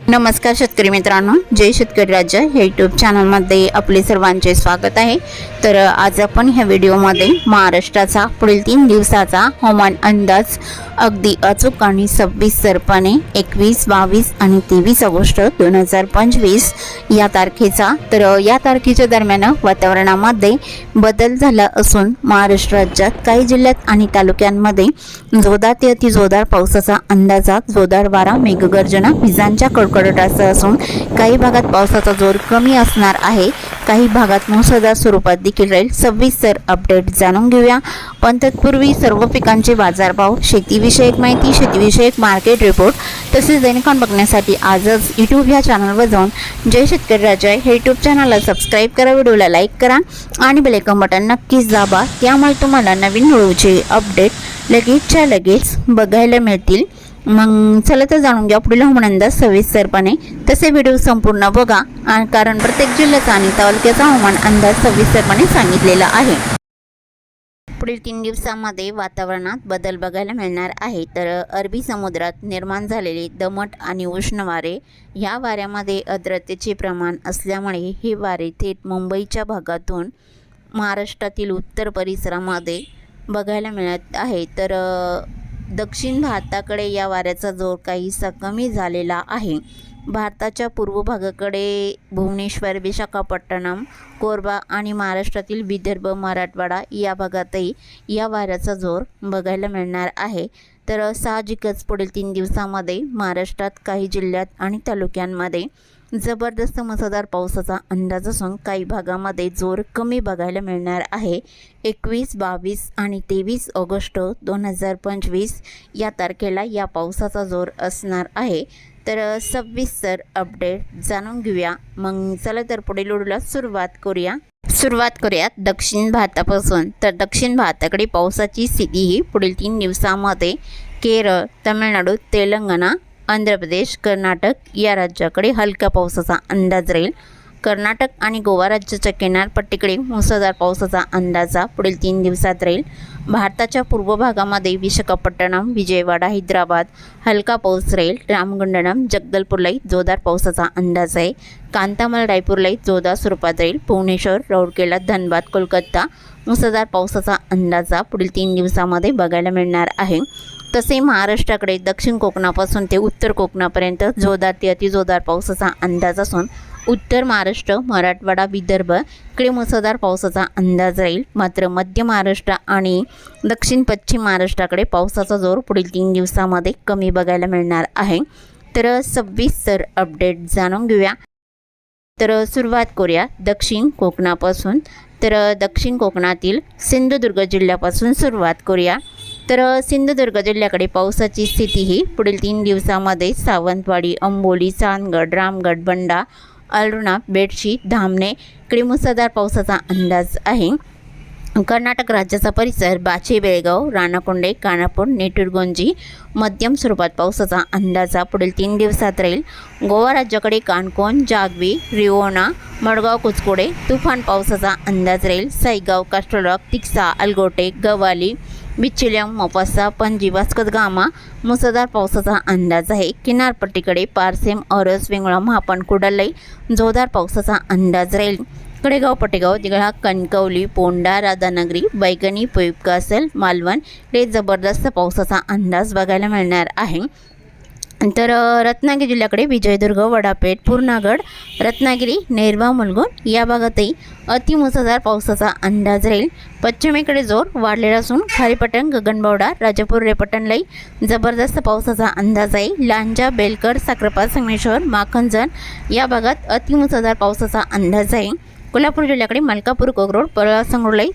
नमस्कार शेतकरी मित्रांनो जय शेतकरी राज्य. हे यूट्यूब चॅनलमध्ये आपले सर्वांचे स्वागत आहे. तर आज आपण ह्या व्हिडिओमध्ये महाराष्ट्राचा पुढील तीन दिवसाचा हवामान अंदाज अगदी अचूक आणि सव्वीसरपणे एकवीस बावीस आणि तेवीस ऑगस्ट दोन हजार पंचवीस या तारखेचा. तर या तारखेच्या दरम्यान वातावरणामध्ये बदल झाला असून महाराष्ट्र राज्यात काही जिल्ह्यात आणि तालुक्यांमध्ये जोरदार ते अतिजोरदार पावसाचा अंदाजात जोरदार वारा मेघगर्जना विजांच्या कडकडाटासह असून काही भागात पावसाचा जोर कमी असणार आहे. काही भागात मुसळधार स्वरूपात देखील राहील. सविस्तर अपडेट जाणून घेऊया. पण तत्पूर्वी सर्व पिकांचे बाजारभाव शेतीविषयक माहिती शेतीविषयक मार्केट रिपोर्ट तसेच दैनिकांत बघण्यासाठी आजच यूट्यूब ह्या चॅनलवर जाऊन जय शेतकरी राजा हे यूट्यूब चॅनलला सबस्क्राईब करा व्हिडिओला लाईक करा आणि बेलेकन बटन नक्कीच दाबा. त्यामुळे तुम्हाला नवीन हळूचे अपडेट लगेचच्या लगेच बघायला मिळतील. मग चला तर जाणून घ्या पुढील हवामान अंदाज सविस्तरपणे. तसे व्हिडिओ संपूर्ण बघा आणि कारण प्रत्येक जिल्ह्याचा आणि तालुक्याचा हवामान अंदाज सविस्तरपणे सांगितलेला आहे. पुढील तीन दिवसामध्ये वातावरणात बदल बघायला मिळणार आहे. तर अरबी समुद्रात निर्माण झालेले दमट आणि उष्ण वारे ह्या वाऱ्यामध्ये आर्द्रतेचे प्रमाण असल्यामुळे हे वारे थेट मुंबईच्या भागातून महाराष्ट्रातील उत्तर परिसरामध्ये बघायला मिळत आहे. तर दक्षिण भारताकडे या वाऱ्याचा जोर काहीसा कमी झालेला आहे. भारताच्या पूर्व भागाकडे भुवनेश्वर विशाखापट्टणम कोरबा आणि महाराष्ट्रातील विदर्भ मराठवाडा या भागातही या वाऱ्याचा जोर बघायला मिळणार आहे. तर साहजिकच पुढील तीन दिवसामध्ये महाराष्ट्रात काही जिल्ह्यात आणि तालुक्यांमध्ये जबरदस्त मुसळधार पावसाचा अंदाज असून काही भागामध्ये जोर कमी बघायला मिळणार आहे. एकवीस बावीस आणि तेवीस ऑगस्ट दोन हजार पंचवीस या तारखेला या पावसाचा जोर असणार आहे. तर सविस्तर अपडेट जाणून घेऊया. मग चला तर पुढील व्हिडिओला सुरुवात करूया. सुरुवात करूयात दक्षिण भारतापासून. तर दक्षिण भारताकडे पावसाची स्थिती ही पुढील तीन दिवसामध्ये केरळ तमिळनाडू तेलंगणा आंध्र प्रदेश कर्नाटक या राज्याकडे हलक्या पावसाचा अंदाज राहील. कर्नाटक आणि गोवा राज्याच्या किनारपट्टीकडे मुसळधार पावसाचा अंदाजा पुढील तीन दिवसात राहील. भारताच्या पूर्व भागामध्ये विशाखापट्टणम विजयवाडा हैदराबाद हलका पाऊस राहील. रामगंडणम जगदलपूरलाही जोरदार पावसाचा अंदाज आहे. कांतामल रायपूरलाही जोरदार स्वरूपात राहील. भुवनेश्वर राऊरकेला धनबाद कोलकाता मुसळधार पावसाचा अंदाजा पुढील तीन दिवसामध्ये बघायला मिळणार आहे. तसे महाराष्ट्राकडे दक्षिण कोकणापासून ते उत्तर कोकणापर्यंत जोरदार ते अतिजोरदार पावसाचा अंदाज असून उत्तर महाराष्ट्र मराठवाडा विदर्भ इकडे मुसळधार पावसाचा अंदाज राहील. मात्र मध्य महाराष्ट्र आणि दक्षिण पश्चिम महाराष्ट्राकडे पावसाचा जोर पुढील तीन दिवसामध्ये कमी बघायला मिळणार आहे. तर सविस्तर अपडेट जाणून घेऊया. तर सुरुवात करूया दक्षिण कोकणापासून. तर दक्षिण कोकणातील सिंधुदुर्ग जिल्ह्यापासून सुरुवात करूया. तर सिंधुदुर्ग जिल्ह्याकडे पावसाची स्थिती ही पुढील तीन दिवसामध्ये सावंतवाडी अंबोली चांदगड रामगड बंडा अरुणा बेडशी धामणे इकडे मुसळधार पावसाचा अंदाज आहे. कर्नाटक राज्याचा परिसर बाचे बेळगाव राणाकोंडे कानापूर नेटुरगोंजी मध्यम स्वरूपात पावसाचा अंदाजा पुढील तीन दिवसात राहील. गोवा राज्याकडे काणकोण जागवी रिओना मडगाव कुचकोडे तुफान पावसाचा अंदाज राहील. साईगाव कास्ट्रोलॉक तिक्सा अलगोटे गवाली बिचिलियम मोपासा पणजी वास्कत गामा मुसळधार पावसाचा अंदाज आहे. किनारपट्टीकडे पारसेम औरस वेंगुळा महापण कुडलई जोरदार पावसाचा अंदाज राहील. कडेगाव पटेगाव दिघळा कणकवली पोंडा राधानगरी बैगणी पोईपकासल मालवण हे जबरदस्त पावसाचा अंदाज बघायला मिळणार आहे. तर रत्नागिरी जिल्ह्याकडे विजयदुर्ग वडापेठ पूर्णागड रत्नागिरी नेरवा मुलगुण या भागातही अतिमुसळधार पावसाचा अंदाज राहील. पश्चिमेकडे जोर वाढलेला असून खारीपटण गगनबावडा राजापूर रेपटणलाही जबरदस्त पावसाचा अंदाज आहे. लांजा बेलकर साखरपा संगमेश्वर माखनजण या भागात अतिमुसळधार पावसाचा अंदाज आहे. कोल्हापूर जिल्ह्याकडे मलकापूर कोगरोड परळा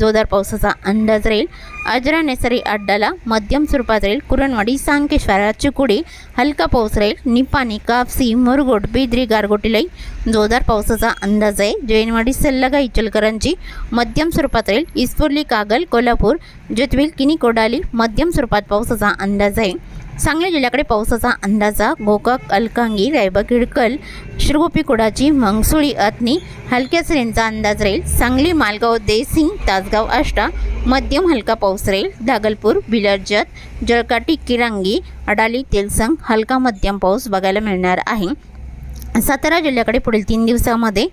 जोरदार पावसाचा अंदाज राहील. आजरा नेसरी अड्डाला मध्यम स्वरूपात राहील. कुरणवाडी सांकेश्वरा चिकुडी हलका पाऊस राहील. निपाणी कापसी मुरगोड बिद्री गारगोटीलाही जोरदार पावसाचा अंदाज आहे. जैनवाडी सल्लगा इचलकरांची मध्यम स्वरूपात राहील. इस्फुर्ली कागल कोल्हापूर ज्योतिविल किनी कोडाली मध्यम स्वरूपात पावसाचा अंदाज आहे. सांगली जिल्ह्याकडे पावसाचा अंदाजा गोकाक अलकांगी रायबा किडकल श्रीगोपी कुडाची मंगसुळी अतनी हलक्या सरींचा अंदाज राहील. सांगली मालगाव देसिंग तासगाव आष्टा मध्यम हलका पाऊस राहील. दागलपूर बिलर्जत जळकाटी किरांगी अडाली तेलसंग हलका मध्यम पाऊस बघायला मिळणार आहे. सातारा जिल्ह्याकडे पुढील तीन दिवसामध्ये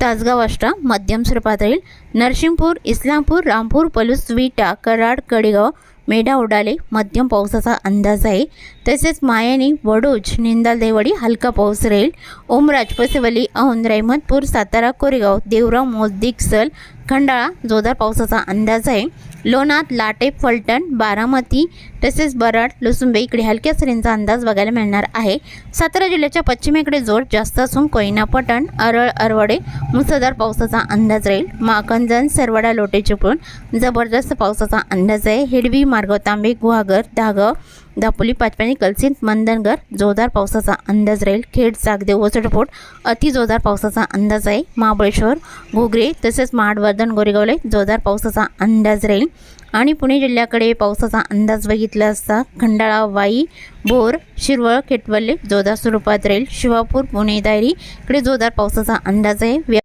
तासगाव आष्टा मध्यम स्वरूपात राहील. नरसिंहपूर इस्लामपूर रामपूर पलूस विटा कराड कडेगाव मेढा उडाले मध्यम पावसाचा अंदाज आहे. तसेच मायानी वडोज निंदालदेवडी हलका पाऊस राहील. ओमराज पसेवली औंध रहमतपूर सातारा कोरेगाव देवराव मोदिकसल खंडाळा जोरदार पावसाचा अंदाज आहे. लोणात लाटे फलटण बारामती तसेच बराड लुसुंबे इकडे हलक्या सरींचा अंदाज बघायला मिळणार आहे. सातारा जिल्ह्याच्या पश्चिमेकडे जोर जास्त असून कोयना पटण अरळ अरवडे मुसळधार पावसाचा अंदाज राहील. माकंजन सरवडा लोटे चिपळूण जबरदस्त पावसाचा अंदाज आहे. हिडवी मार्गाव तांबे गुहागर दागाव दापोली पाचपाणी कलसिंत मंदनगर जोरदार पावसाचा अंदाज राहील. खेड चाकदेव वसटपोट अति जोरदार पावसाचा अंदाज आहे. महाबळेश्वर घोगरे तसेच महाडवर्धन गोरेगावले जोरदार पावसाचा अंदाज राहील. आणि पुणे जिल्ह्याकडे पावसाचा अंदाज बघितला असता खंडाळा वाई बोर शिरवळ खेटवल्ले जोरदार स्वरूपात राहील शिवापूर पुणे दायरी इकडे जोरदार पावसाचा अंदाज आहे. व्या-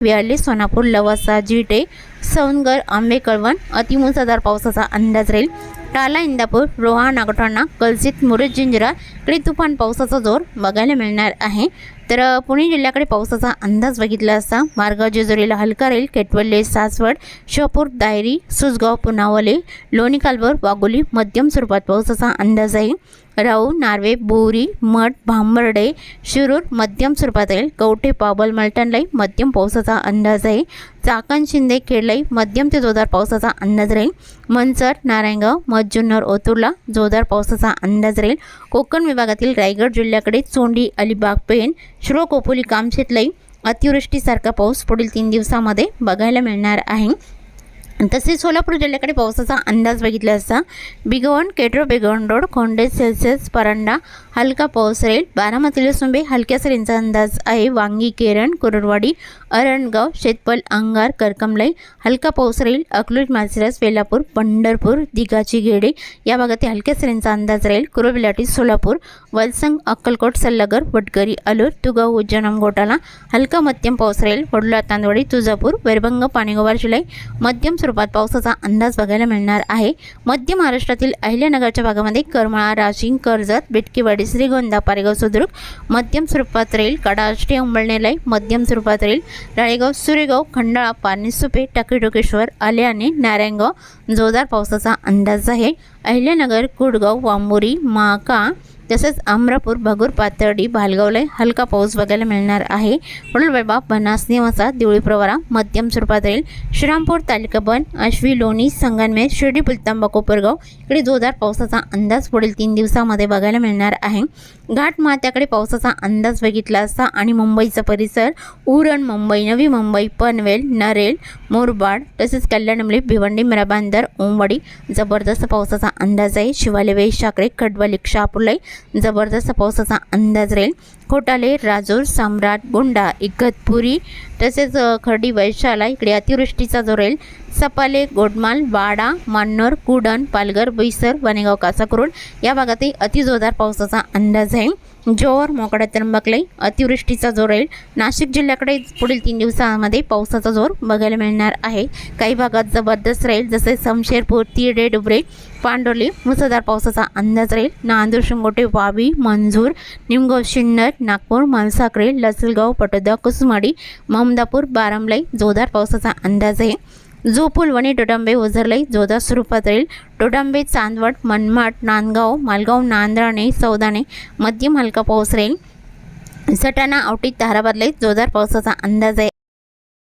व्याली सोनापूर लवासा जिटे सौनगर आंबे कळवण अतिमुसळधार पावसाचा अंदाज राहील टाला इंदापूर रोहा नागठाणा कलसित मुरुड जिंजरा इकडे तुफान पावसाचा जोर बघायला मिळणार आहे. तर पुणे जिल्ह्याकडे पावसाचा अंदाज बघितला असता मार्गाव जेजुरीला हलका राहील केटवल्ले सासवड शहापूर दायरी सुसगाव पुनावले लोणी कालवर वागोली मध्यम स्वरूपात पावसाचा अंदाज आहे. राऊ नार्वे बोरी मठ भांबर्डे शिरूर मध्यम स्वरूपात राहील. कवठे पाबल मलटणलाई मध्यम पावसाचा अंदाज आहे. चाकण शिंदे खेडलाई मध्यम ते जोरदार पावसाचा अंदाज राहील. मनसर नारायणगाव मज्जुन्नर ओतूरला जोरदार पावसाचा अंदाज राहील. कोकण विभागातील रायगड जिल्ह्याकडे चोंडी अलिबाग पेण श्रो कोपोली कामशेतलाई अतिवृष्टीसारखा पाऊस पुढील तीन दिवसामध्ये बघायला मिळणार आहे. तसेच सोलापूर जिल्ह्याकडे पावसाचा अंदाज बघितला असता बिगवण केट्रो बेगवण रोड खोंडे सेल्सिअस परांडा हलका पाऊस राहील. बारामतीला सुंबे हलक्या सरींचा अंदाज आहे. वांगी केरण कुरडवाडी अरणगाव शेतपल अंगार करकमलाई हलका पाऊस राहील. अकलूज मासिरस वेलापूर पंढरपूर दिगाची गेडे या भागातील हलक्या सरींचा अंदाज राहील. कुरुबिलाटी सोलापूर वलसंग अक्कलकोट सल्लागर वटगरी अलूर तुगाव उज्जनम घोटाला हलका मध्यम पाऊस राहील. वडुला तांदवाडी तुळजापूर वैरभंग पाणीगोवार जुलै मध्यम स्वरूपात पावसाचा अंदाज बघायला मिळणार आहे. मध्य महाराष्ट्रातील अहिल्यानगरच्या भागामध्ये करमाळा राजिंग कर्जत बिटकीवाडी श्रीगोंदा पारेगाव सुद्रुक मध्यम स्वरूपात राहील कडाष्टी अंबळनेलाई मध्यम स्वरूपात राहील राळेगाव सुरेगाव खंडाळा पारनेसुपे टाकीटोकेश्वर आल्याने नारायणगाव जोरदार पावसाचा अंदाज आहे. अहिल्यानगर कुडगाव वांबोरी माका तसेच अमरापूर भगूर पातर्डी भालगावला हलका पाऊस बघायला मिळणार आहे. वडलबाबा बनास निवासा देवळी प्रवारा मध्यम स्वरूपात राहील श्रीरामपूर तालुका बन आश्वी लोणी संगनमेर शिर्डी पुलतांबा कोपरगाव इकडे जोरदार पावसाचा अंदाज पुढील तीन दिवसामध्ये बघायला मिळणार आहे. घाट मात्याकडे पावसाचा अंदाज बघितला असता आणि मुंबईचा परिसर उरण मुंबई नवी मुंबई पनवेल नरेल मोरबाड तसेच कल्याणमली भिवंडी मिराबांदर ओंबडी जबरदस्त पावसाचा अंदाज आहे. शिवाले वेशाकडे खडवली शहापूरलाई जबरदस्त पावसाचा अंदाज राहील. खोटाले राजूर सम्राट गुंडा इगतपुरी तसेच खर्डी वैशाला इकडे अतिवृष्टीचा जो राहील सपाले गोडमाल वाडा मान्नर कुडण पालघर बैसर वनेगाव कासाकुरोड या भागातही अतिजोरदार पावसाचा अंदाज आहे. जोर मोकळा त्र्यंबकलाई अतिवृष्टीचा जोर राहील नाशिक जिल्ह्याकडे पुढील तीन दिवसामध्ये पावसाचा जोर बघायला मिळणार आहे. काही भागात जबरदस्त राहील जसे समशेरपूर तिरडे डुबरे पांडोली मुसळधार पावसाचा अंदाज राहील. नांदूर शिंगोटे वावी मंजूर निमगाव शिन्नर नागपूर मालसाकरे लसलगाव पटोदा कुसमाडी ममदापूर बारामलाई जोरदार पावसाचा अंदाज आहे. जोपुलवणी डोडांबे ओझरलाई जोरदार स्वरूपात राहील. डोडांबे चांदवड मनमाड नांदगाव मालगाव नांद्राणे सौदाणे मध्यम हलका पाऊस राहील. सटाणा औटी ताराबादलाई जोरदार पावसाचा अंदाज आहे.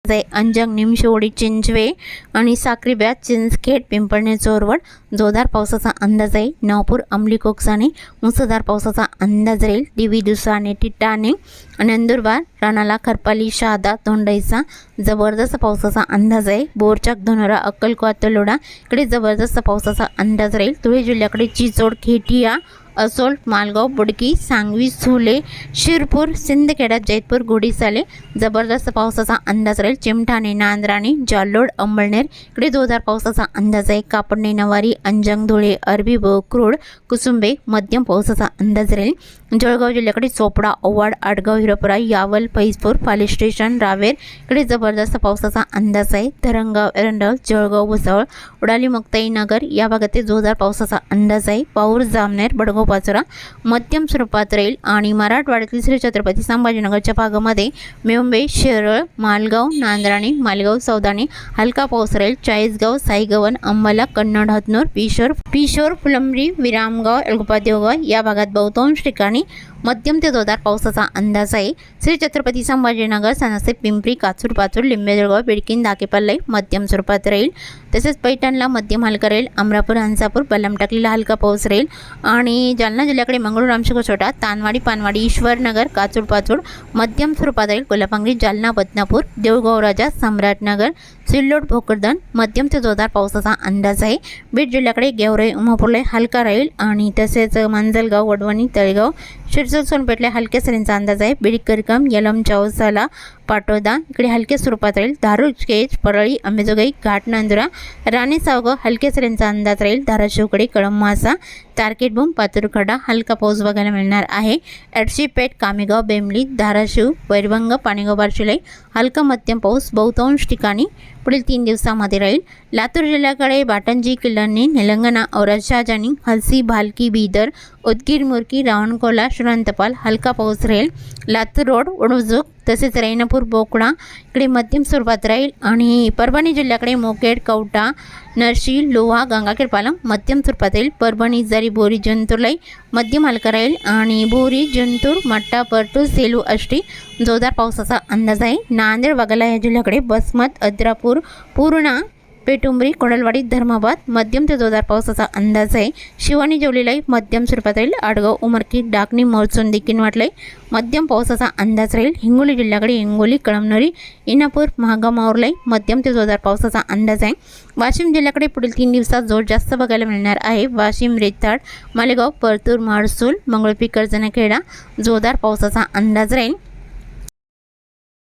जे अंजंग निमशेवडी चिंचवे आणि साक्री ब्याज चिंचखेड पिंपळणे चोरवड. जोरदार पावसाचा अंदाज आहे. नवपूर अंबली कोकसाने मुसळधार पावसाचा अंदाज राहील. दिवी दुसाने टिटाणे नंदुरबार राणाला खरपाली शहादा तोंडईचा जबरदस्त पावसाचा अंदाज आहे. बोरचाक धनोरा अक्कलकोट तलोडा. इकडे जबरदस्त पावसाचा अंदाज राहील. धुळे जिल्ह्याकडे चिचोड खेटिया असोल्ट मालगाव बुडकी सांगवी सुले शिरपूर सिंदखेडा जैतपूर गुडीसाले जबरदस्त पावसाचा अंदाज राहील. चिमठाणे नांद्राणे जालोड अंबळनेर इकडे जोरदार पावसाचा अंदाज आहे. कापडणे नवारी अंजंग धुळे अरबी व क्रोड कुसुंबे मध्यम पावसाचा अंदाज राहील. जळगाव जिल्ह्याकडे चोपडा ओवाड आडगाव हिरपुरा यावल फैजपूर पाली स्टेशन रावेर इकडे जबरदस्त पावसाचा अंदाज आहे. धरणगाव एरंडल जळगाव भुसावळ उडाली मुक्ताई नगर या भागातील जोरदार पावसाचा अंदाज आहे. पाऊर जामनेर बडगाव पाचोरा मध्यम स्वरूपात राहील आणि मराठवाड्यातील श्री छत्रपती संभाजीनगरच्या भागामध्ये मुंबई शेरळ मालगाव नांद्राणी मालगाव सौदाणी हलका पाऊस राहील. चाळीसगाव साईगवन अंबाला कन्नड हतनूर पिशोर पिशोर फुलंबरी विरामगाव एलगोपादेवगाव या भागात बहुतांश ठिकाणी பண்ணி मध्यम ते जोरदार पावसाचा अंदाज आहे. श्री छत्रपती संभाजीनगर सनसे पिंपरी काचूर पाचूर लिंबेजळगाव बिडकीन दाकेपल्लाई मध्यम स्वरूपात राहील. तसेच पैठणला मध्यम हलका राहील. अमरापूर हंसापूर बलमटाकलीला हलका पाऊस राहील. आणि जालना जिल्ह्याकडे मंगळूर रामशेख छोटा तानवाडी पानवाडी ईश्वरनगर काचूर पाचूर मध्यम स्वरूपात राहील. कोल्हापांगरी जालना बदनापूर देऊळगाव राजा सम्राटनगर सिल्लोड भोकरदन मध्यम ते जोरदार पावसाचा अंदाज आहे. बीड जिल्ह्याकडे गेवराई उमापूरला हलका राहील. आणि तसेच मांजलगाव वडवणी तळेगाव शिरसोल सोनपेठला हलक्या सरींचा अंदाज आहे. बीड करकम यलम चौसाला पाटोदा. इकडे हलक्या स्वरूपात राहील. धारूर केज परळी अंबेजोगाई घाट नांदुरा. राणे सावगाव हलक्या सऱ्यांचा अंदाज राहील. धाराशिवकडे कळम मासा पातुरखडा. हलका पाऊस बघायला मिळणार आहे. एडशीपेठ कामेगाव बेमली धाराशिव वैरभंग पाणेगाव बारशिलाई हलका मध्यम पाऊस बहुतांश ठिकाणी पुढील तीन दिवसामध्ये राहील. लातूर जिल्ह्याकडे बाटंजी किल्लांनी निलंगणा औरद शहाजानी हलसी भालकी बीदर उदगीर मुरकी रावणकोला श्रीरंतपाल हलका पाऊस राहील. लातूर रोड उडुजूक तसेच रैनापूर बोकडा इकडे मध्यम स्वरूपात राहील. आणि परभणी जिल्ह्याकडे मोकेड कवटा नरशी लोहा गंगाखेड पालम मध्यम स्वरूपात राहील. परभणी जरी बोरी जंतूरलाई मध्यम हलका राहील. आणि बोरी जंतूर मट्टा परतूर सेलू आष्टी जोरदार पावसाचा अंदाज आहे. नांदेड वाघाला या जिल्ह्याकडे बसमत अद्रापूर पूर्णा पेटुंबरी कोडलवाडी धर्माबाद मध्यम ते जोरदार पावसाचा अंदाज आहे. शिवानी जेवलेलाही मध्यम स्वरूपात राहील. आडगाव उमरकी डाकणी मोरचून देखील वाटलंय. मध्यम पावसाचा अंदाज राहील. हिंगोली जिल्ह्याकडे हिंगोली कळमनरी इनापूर महागाव मध्यम ते जोरदार पावसाचा अंदाज आहे. वाशिम जिल्ह्याकडे पुढील तीन दिवसात जोर जास्त बघायला मिळणार आहे. वाशिम रेताड मालेगाव परतूर माडसूल मंगळपी कर्जनखेडा जोरदार पावसाचा अंदाज राहील.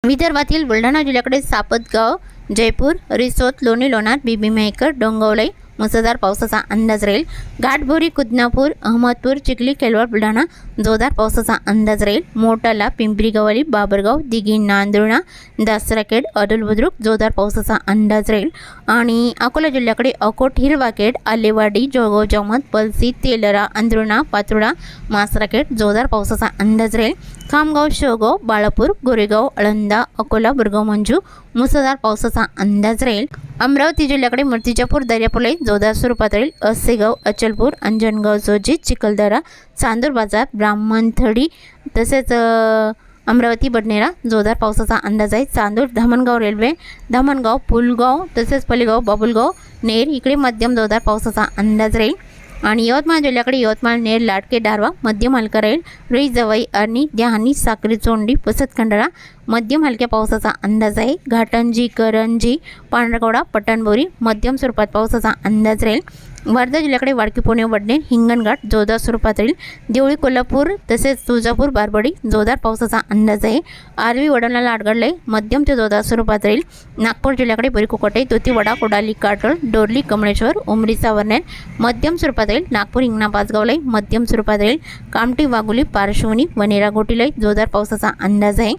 विदर्भातील बुलढाणा जिल्ह्याकडे सापतगाव जयपूर रिसोत लोणी लोणार बीबी मेहकर डोंगवलाई मुसळधार पावसाचा अंदाज राहील. घाटभोरी कुदनापूर अहमदपूर चिखली केलवड बुलढाणा जोरदार पावसाचा अंदाज राहील. मोटाला पिंपरी गवाली बाबरगाव दिघी नांदुर्णा दासराखेड अडल बुद्रुक जोरदार पावसाचा अंदाज राहील. आणि अकोला जिल्ह्याकडे अकोट हिरवाखेड आलेवाडी जळगाव जमत पलसी तेलरा अंद्रुणा पातुर्डा मासराखेड जोरदार पावसाचा अंदाज राहील. खामगाव शेवगाव बाळापूर गोरेगाव अळंदा अकोला बुरगाव मंजू मुसळधार पावसाचा अंदाज राहील. अमरावती जिल्ह्याकडे मूर्तिजापूर दर्यापुलाई जोरदार स्वरूपात राहील. असेगाव अचलपूर अंजनगाव जोजी चिखलदरा चांदूर बाजार ब्राह्मणथडी तसेच अमरावती बडनेरा जोरदार पावसाचा अंदाज आहे. चांदूर धामणगाव रेल्वे धामणगाव पुलगाव तसेच पलेगाव बाबुलगाव नेर इकडे मध्यम जोरदार पावसाचा अंदाज राहील. आणि यवतमाळ जिल्ह्याकडे यवतमाळ नेर लाटके डारवा मध्यम हलका राहील. रुई जवाई अर्णी द्याहानी साक्री चोंडी पसत खंडाळा मध्यम हलक्या पावसाचा अंदाज आहे. घाटंजी करंजी पांढरकवडा पटणबोरी मध्यम स्वरूपात पावसाचा अंदाज राहील. वर्धा जिल्ह्याकडे वाडकी पुणे वडणे हिंगणघाट जोरदार स्वरूपात राहील. देवळी कोल्हापूर तसेच तुळजापूर बारबडी जोरदार पावसाचा अंदाज आहे. आरवी वडवण्याला आडगडले मध्यम ते जोरदार स्वरूपात राहील. नागपूर जिल्ह्याकडे बरीकोकोटे तुतीवडा कोडाली काटोल डोरली कमळेश्वर उमरी वर्णन मध्यम स्वरूपात राहील. नागपूर हिंगणा पाचगावलाई मध्यम स्वरूपात राहील. कामटी वाघोली पार्श्वनी वनेरा गोटीलाई जोरदार पावसाचा अंदाज आहे.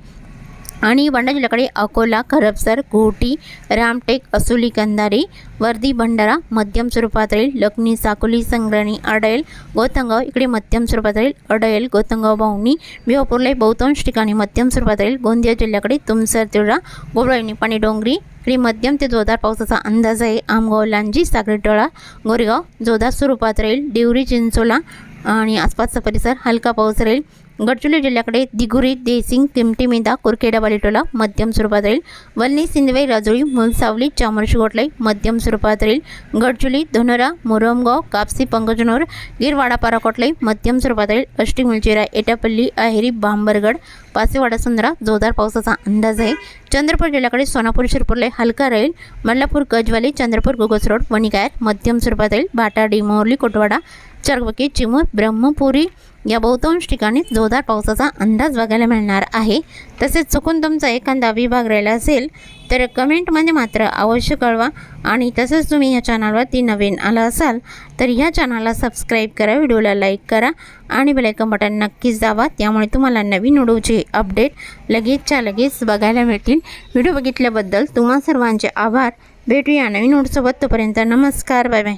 आणि वांडा जिल्ह्याकडे अकोला खरपसर घोटी रामटेक असुली कंधारी वर्दी भंडारा मध्यम स्वरूपात राहील लखनी साकोली संग्रणी अडयल गोतंगाव इकडे मध्यम स्वरूपात राहील अडयल गोतंगाव बावणी बिहापूरला बहुतांश ठिकाणी मध्यम स्वरूपात राहील गोंदिया जिल्ह्याकडे तुमसर तिळा गोबळणी पाणी डोंगरी इकडे मध्यम ते जोरदार पावसाचा अंदाज आहे आमगाव लांजी सागरीटोळा गोरेगाव जोरदार स्वरूपात राहील देवरी चिंचोला आणि आसपासचा परिसर हलका पाऊस राहील गडचिरोली जिल्ह्याकडे दिगुरी देसिंग किमटीमेदा कुरखेडा बालिटोला मध्यम स्वरूपात राहील वल्ली सिंदवे राजोळी मुलसावली चामरशी मध्यम स्वरूपात राहील गडचिरोली धनोरा मोरमगाव कापसी पंकजनोर गिरवाडा पाराकोटलाई मध्यम स्वरूपात राहील अष्टी मुलचेरा एटापल्ली अहेरी बांबरगड पासेवाडा संद्रा जोरदार पावसाचा अंदाज आहे. चंद्रपूर जिल्ह्याकडे सोनापूर शिरपूरला हलका राहील. मल्लापूर गजवाली चंद्रपूर गोगस रोड वणिकायर मध्यम स्वरूपात राहील बाटा डिमोरली कोटवाडा चर्वकी चिमूर ब्रह्मपुरी या बहुतांश ठिकाणी जोरदार पावसाचा अंदाज बघायला मिळणार आहे. तसेच चुकून तुमचा एखादा विभाग राहिला असेल तर कमेंटमध्ये मात्र अवश्य कळवा. आणि तसंच तुम्ही ह्या चॅनलवरती नवीन आला असाल तर ह्या चॅनलला सबस्क्राईब करा व्हिडिओला लाईक करा आणि बेलायकन बटन नक्कीच दावा त्यामुळे तुम्हाला नवीन व्हिडिओचे अपडेट लगेचच्या लगेच बघायला मिळतील. व्हिडिओ बघितल्याबद्दल तुम्हा सर्वांचे आभार. भेटूया नवीन व्हिडिओसोबत. तोपर्यंत नमस्कार. Bye bye.